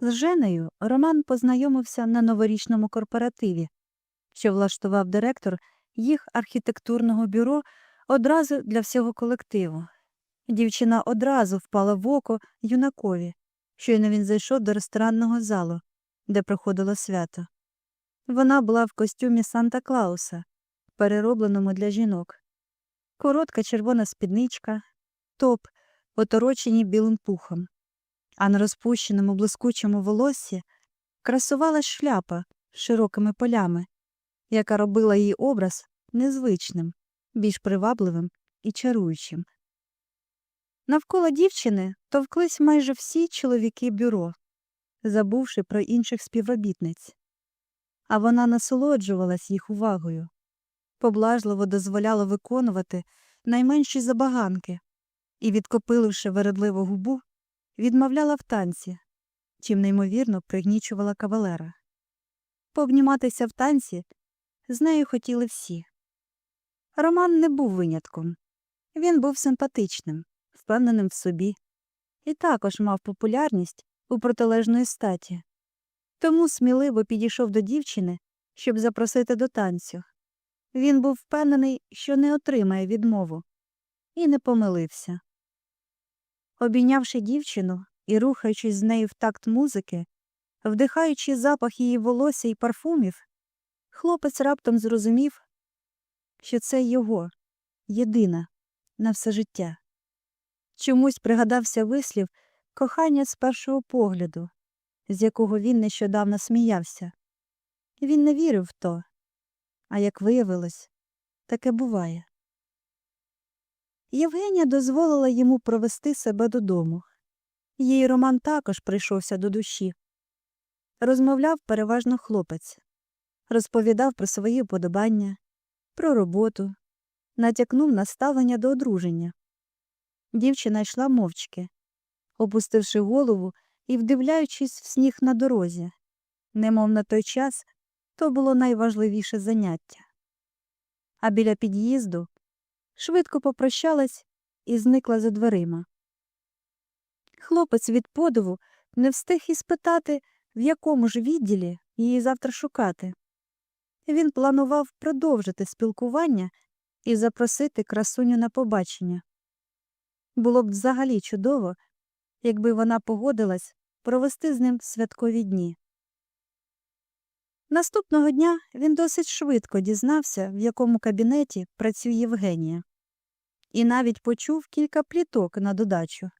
З Женею Роман познайомився на новорічному корпоративі, що влаштував директор їх архітектурного бюро одразу для всього колективу. Дівчина одразу впала в око юнакові, щойно він зайшов до ресторанного залу, де проходило свято. Вона була в костюмі Санта Клауса, переробленому для жінок. Коротка червона спідничка, топ, оторочені білим пухом, а на розпущеному блискучому волоссі красувалась шляпа з широкими полями, яка робила її образ незвичним, більш привабливим і чаруючим. Навколо дівчини товклись майже всі чоловіки бюро, забувши про інших співробітниць. А вона насолоджувалась їх увагою, поблажливо дозволяла виконувати найменші забаганки і, відкопиливши вередливу губу, відмовляла в танці, чим неймовірно пригнічувала кавалера. Пообніматися в танці з нею хотіли всі. Роман не був винятком. Він був симпатичним, впевненим в собі, і також мав популярність у протилежної статі. Тому сміливо підійшов до дівчини, щоб запросити до танцю. Він був впевнений, що не отримає відмову, і не помилився. Обійнявши дівчину і рухаючись з нею в такт музики, вдихаючи запах її волосся і парфумів, хлопець раптом зрозумів, що це його єдина на все життя. Чомусь пригадався вислів кохання з першого погляду, з якого він нещодавно сміявся. Він не вірив в то, а як виявилось, таке буває. Євгенія дозволила йому провести себе додому. Їй роман також прийшовся до душі. Розмовляв переважно хлопець, розповідав про свої вподобання, про роботу, натякнув на ставлення до одруження. Дівчина йшла мовчки, опустивши голову і вдивляючись в сніг на дорозі, немов на той час то було найважливіше заняття. А біля під'їзду швидко попрощалась і зникла за дверима. Хлопець від подиву не встиг і спитати, в якому ж відділі її завтра шукати. Він планував продовжити спілкування і запросити красуню на побачення. Було б взагалі чудово, якби вона погодилась провести з ним святкові дні. Наступного дня він досить швидко дізнався, в якому кабінеті працює Євгенія, і навіть почув кілька пліток на додачу.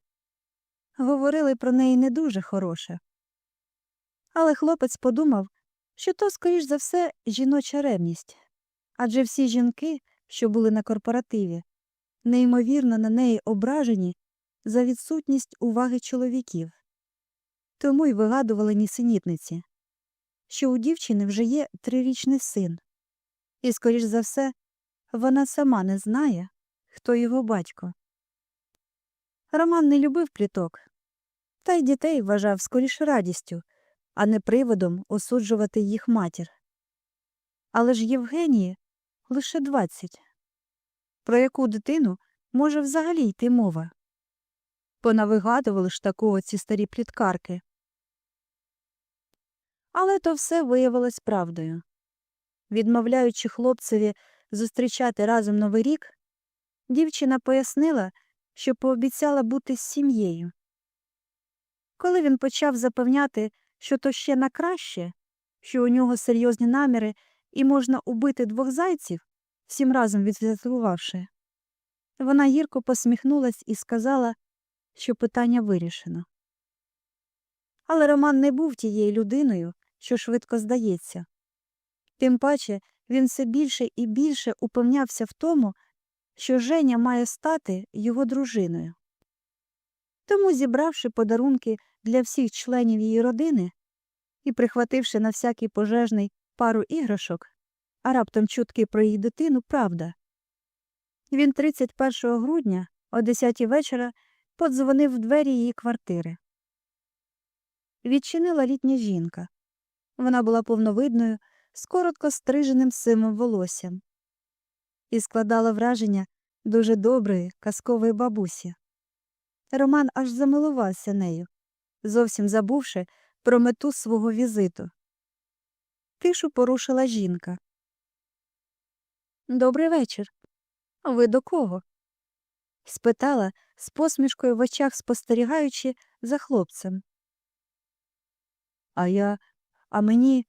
Говорили про неї не дуже хороше. Але хлопець подумав, що то, скоріш за все, жіноча ревність адже всі жінки, що були на корпоративі, неймовірно на неї ображені за відсутність уваги чоловіків. Тому й вигадували нісенітниці, що у дівчини вже є трирічний син, і, скоріш за все, вона сама не знає, хто його батько. Роман не любив пліток, та й дітей вважав скоріш радістю, а не приводом осуджувати їх матір. Але ж Євгенії лише двадцять. Про яку дитину може взагалі йти мова? Понавигадували ж такого ці старі пліткарки. Але то все виявилось правдою. Відмовляючи хлопцеві зустрічати разом Новий рік, дівчина пояснила, що пообіцяла бути з сім'єю. Коли він почав запевняти, що то ще на краще, що у нього серйозні наміри і можна убити двох зайців, всім разом відсвяткувавши, вона гірко посміхнулась і сказала, що питання вирішено. Але Роман не був тією людиною, що швидко здається. Тим паче він все більше і більше упевнявся в тому, що Женя має стати його дружиною. Тому, зібравши подарунки для всіх членів її родини і прихвативши на всякий пожежний пару іграшок, а раптом чутки про її дитину правда. Він 31 грудня о 10 вечора подзвонив в двері її квартири. Відчинила літня жінка. Вона була повновидною, з коротко стриженим сивим волоссям і складала враження дуже доброї, казкової бабусі. Роман аж замилувався нею, зовсім забувши про мету свого візиту. Тишу порушила жінка. Добрий вечір. Ви до кого? спитала, з посмішкою в очах спостерігаючи за хлопцем. А я, а мені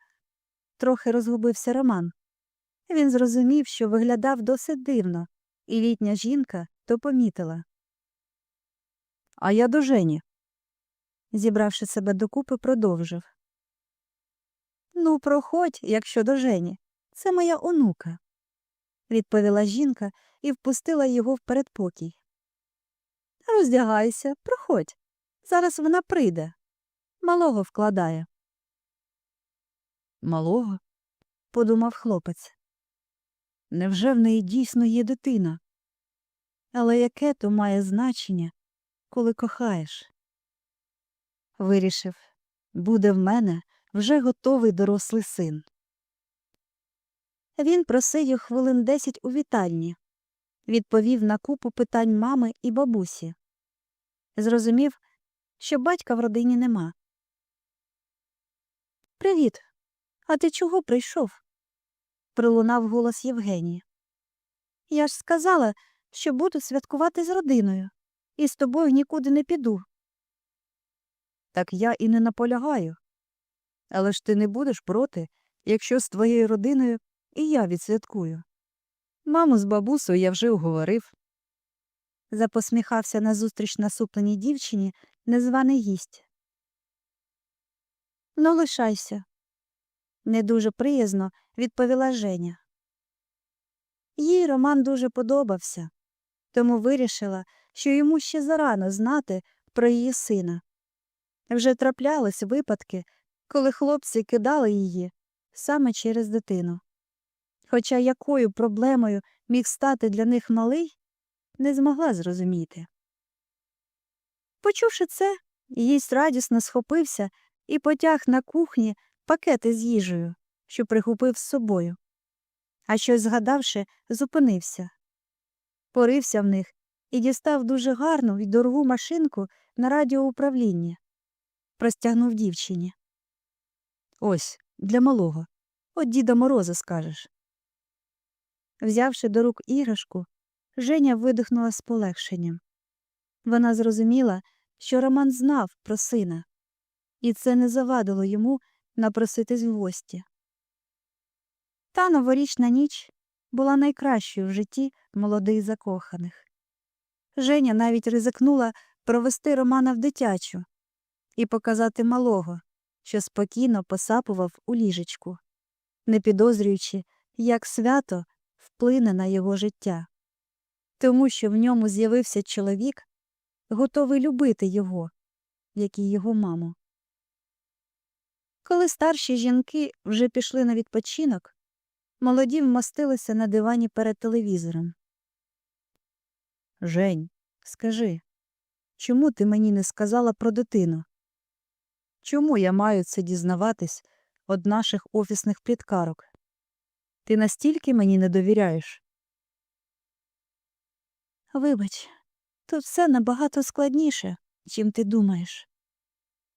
трохи розгубився Роман. Він зрозумів, що виглядав досить дивно, і літня жінка то помітила. А я до Жені. Зібравши себе докупи, продовжив. Ну, проходь, якщо до Жені. Це моя онука, відповіла жінка і впустила його в передпокій. Роздягайся, проходь. Зараз вона прийде. Малого вкладає. Малого? подумав хлопець. Невже в неї дійсно є дитина? Але яке то має значення, коли кохаєш? Вирішив буде в мене вже готовий дорослий син. Він просидів хвилин десять у вітальні, відповів на купу питань мами і бабусі. Зрозумів, що батька в родині нема. Привіт. А ти чого прийшов? Пролунав голос Євгенії. Я ж сказала, що буду святкувати з родиною, і з тобою нікуди не піду. Так я і не наполягаю. Але ж ти не будеш проти, якщо з твоєю родиною і я відсвяткую. Маму з бабусею я вже уговорив. Запосміхався назустріч насупленій дівчині незваний гість. Ну, лишайся. Не дуже приязно відповіла Женя. Їй Роман дуже подобався, тому вирішила, що йому ще зарано знати про її сина. Вже траплялись випадки, коли хлопці кидали її саме через дитину. Хоча якою проблемою міг стати для них малий, не змогла зрозуміти. Почувши це, їсть радісно схопився і потяг на кухні пакети з їжею, що прихопив з собою. А щось згадавши, зупинився. Порився в них і дістав дуже гарну і дорогу машинку на радіоуправління. Простягнув дівчині. Ось, для малого. От Діда Мороза скажеш. Взявши до рук іграшку, Женя видихнула з полегшенням. Вона зрозуміла, що Роман знав про сина, і це не завадило йому напроситись в гості. Та новорічна ніч була найкращою в житті молодих закоханих. Женя навіть ризикнула провести Романа в дитячу і показати малого, що спокійно посапував у ліжечку, не підозрюючи, як свято вплине на його життя, тому що в ньому з'явився чоловік, готовий любити його, як і його маму. Коли старші жінки вже пішли на відпочинок, молоді вмостилися на дивані перед телевізором. Жень, скажи, чому ти мені не сказала про дитину? Чому я маю це дізнаватись від наших офісних пліткарок? Ти настільки мені не довіряєш? Вибач, тут все набагато складніше, чим ти думаєш,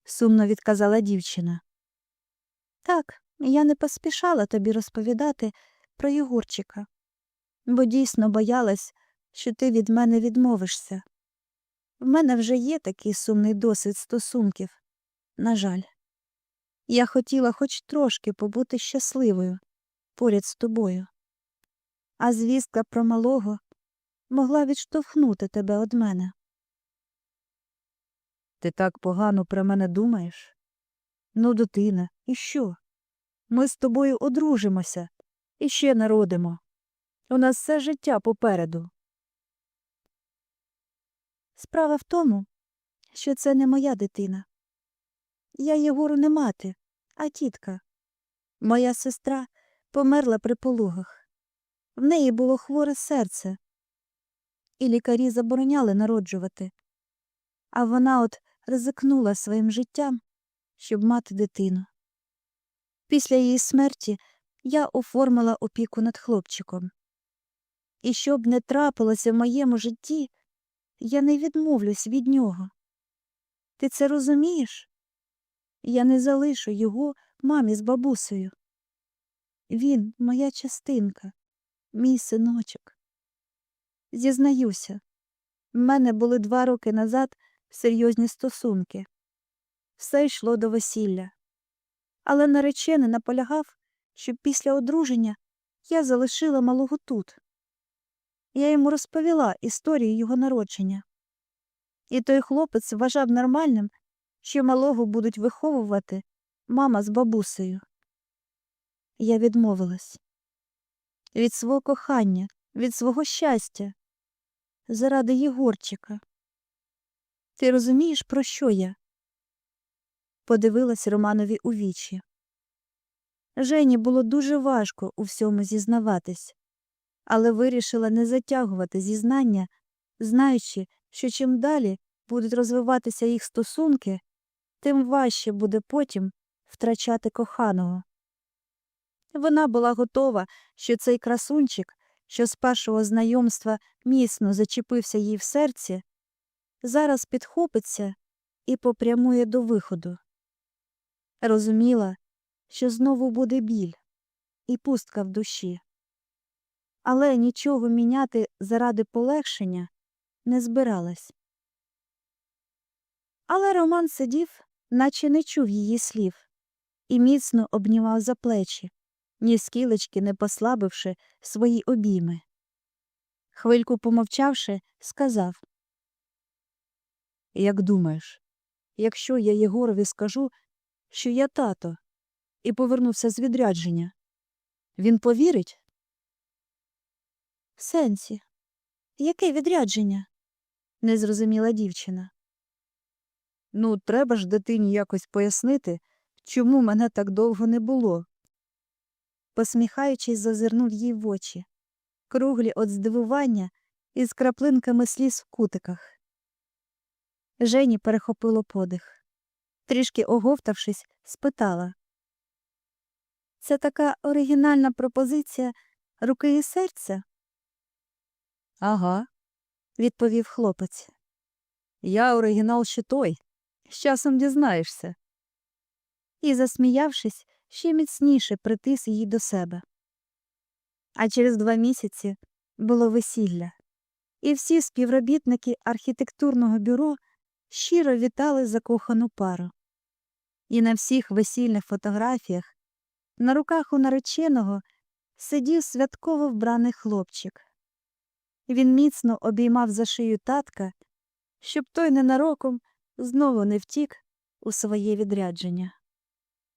сумно відказала дівчина. Так, я не поспішала тобі розповідати про Єгорчика, бо дійсно боялась, що ти від мене відмовишся. В мене вже є такий сумний досвід стосунків. На жаль, я хотіла хоч трошки побути щасливою поряд з тобою, а звістка про малого могла відштовхнути тебе од мене. Ти так погано про мене думаєш? Ну, дитина, і що? Ми з тобою одружимося і ще народимо. У нас все життя попереду. Справа в тому, що це не моя дитина. Я Єгору не мати, а тітка. Моя сестра померла при пологах. В неї було хворе серце, і лікарі забороняли народжувати. А вона от ризикнула своїм життям, щоб мати дитину. Після її смерті я оформила опіку над хлопчиком. І щоб не трапилося в моєму житті, я не відмовлюсь від нього. Ти це розумієш? Я не залишу його мамі з бабусею. Він моя частинка, мій синочок. Зізнаюся, в мене були два роки назад серйозні стосунки. Все йшло до весілля. Але наречений наполягав, щоб після одруження я залишила малого тут. Я йому розповіла історію його народження. І той хлопець вважав нормальним, що малого будуть виховувати мама з бабусею. Я відмовилась від свого кохання, від свого щастя, заради Єгорчика. Ти розумієш, про що я? Подивилась Романові у вічі. Жені було дуже важко у всьому зізнаватись, але вирішила не затягувати зізнання, знаючи, що чим далі будуть розвиватися їх стосунки, тим важче буде потім втрачати коханого. Вона була готова, що цей красунчик, що з першого знайомства міцно зачепився їй в серці, зараз підхопиться і попрямує до виходу. Розуміла, що знову буде біль і пустка в душі. Але нічого міняти заради полегшення не збиралась. Але Роман сидів, наче не чув її слів, і міцно обнімав за плечі, ні скілечки не послабивши свої обійми. Хвильку помовчавши, сказав Як думаєш, якщо я Єгорові скажу, що я тато, і повернувся з відрядження, він повірить? Сенсі, яке відрядження? не зрозуміла дівчина. Ну, треба ж дитині якось пояснити, чому мене так довго не було. Посміхаючись, зазирнув їй в очі, круглі від здивування і з краплинками сліз в кутиках. Жені перехопило подих. Трішки оговтавшись, спитала. Це така оригінальна пропозиція руки і серця? Ага, відповів хлопець. Я оригінал ще той. З часом дізнаєшся. І, засміявшись, ще міцніше притис її до себе. А через два місяці було весілля, і всі співробітники архітектурного бюро щиро вітали закохану пару. І на всіх весільних фотографіях на руках у нареченого сидів святково вбраний хлопчик. Він міцно обіймав за шию татка, щоб той ненароком знову не втік у своє відрядження.